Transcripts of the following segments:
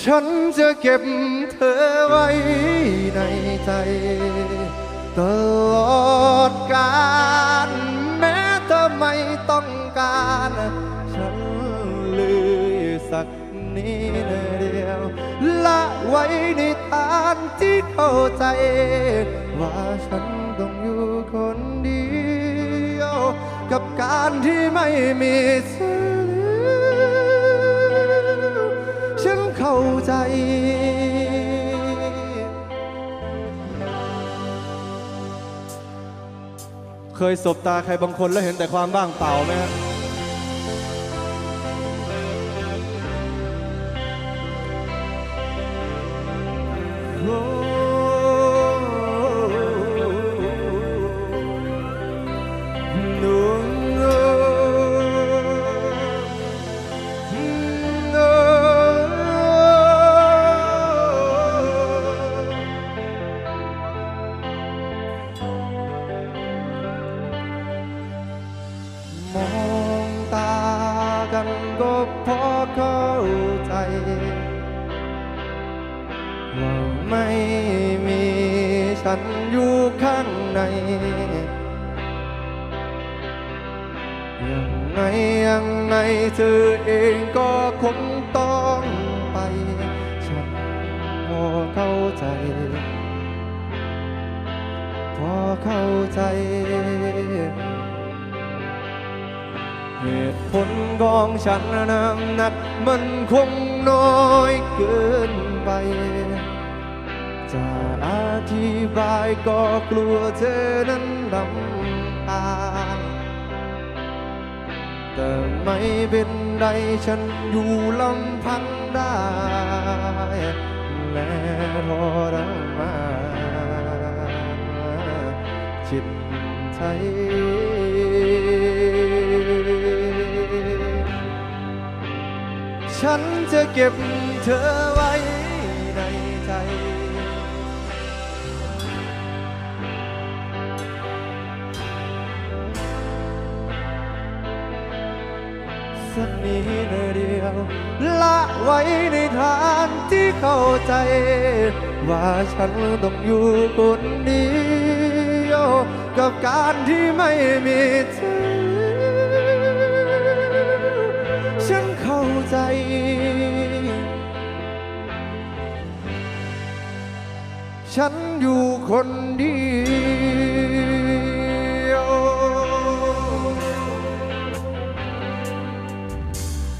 ฉันจะเก็บเธอไว้ในใจ ตลอดกาลแม้เธอไม่ต้องการ ฉันเลยสักนิดเดียว ละไว้ในทางที่เข้าใจ ว่าฉันต้องอยู่คนเดียว กับการที่ไม่มีเธอ เคยสบตาใครบางคนแล้วเห็นแต่ความว่างเปล่าไหมฮะโอ้ ฉันอยู่ข้างใน ยังไงยังไงเธอเองก็คงต้องไป ฉันพอเข้าใจ พอเข้าใจ เหตุผลของฉันน้ำหนักมันคงน้อยเกินไป จะอธิบายก็กลัวเธอนั้นรำคาแต่ไม่เป็นไรฉันอยู่ลำพังได้ และทรมานจิตใจฉันจะเก็บเธอไว้ในใจ สักนิดเดียว ละไว้ในทางที่เข้าใจ ว่าฉันต้องอยู่คนเดียว กับการที่ไม่มีเธอ ฉันเข้าใจฉันอยู่คนเดียว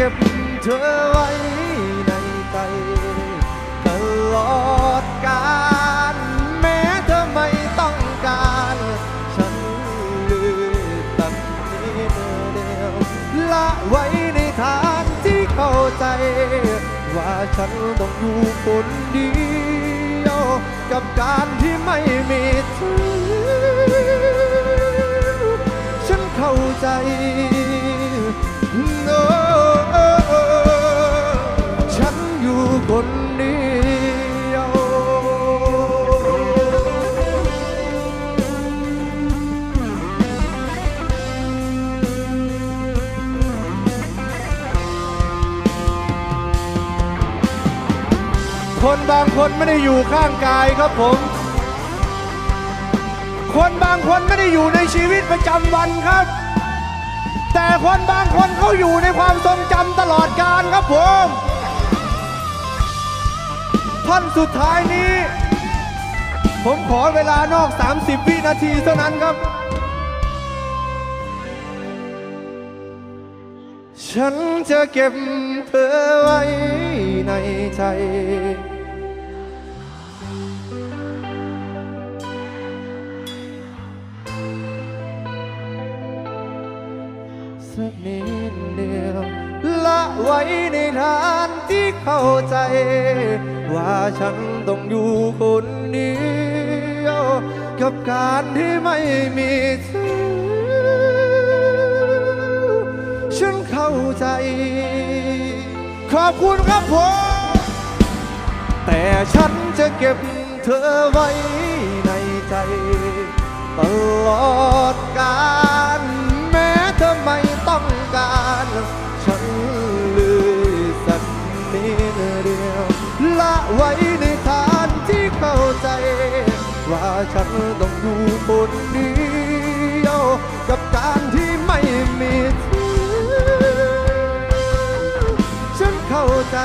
เก็บเธอไว้ในใจตลอดกาลแม้เธอไม่ต้องการ ฉันลืมตัดนี้เดียวละไว้ในทางที่เข้าใจ ว่าฉันต้องอยู่คนเดียว กับการที่ไม่มีเธอฉันเข้าใจ คนบางคนไม่ได้อยู่ข้างกายครับผม คนบางคนไม่ได้อยู่ในชีวิตประจำวันครับ แต่คนบางคนเขาอยู่ในความทรงจำตลอดกาลครับผม ท่อนสุดท้ายนี้ ผมขอเวลานอก 30 วินาทีเท่านั้นครับ ฉันจะเก็บเธอไว้ในใจ สักนิดเดียว ละไว้ในทานที่เข้าใจ ว่าฉันต้องอยู่คนเดียว กับการที่ไม่มีเธอฉันเข้าใจ ขอบคุณครับผมแต่ฉันจะเก็บเธอไว้ในใจ ตลอดกาล ต้องการฉันเลยสักนิดเดียวละไว้ในฐานที่เข้าใจ ว่าฉันต้องอยู่คนเดียวกับการที่ไม่มีเธอฉันเข้าใจ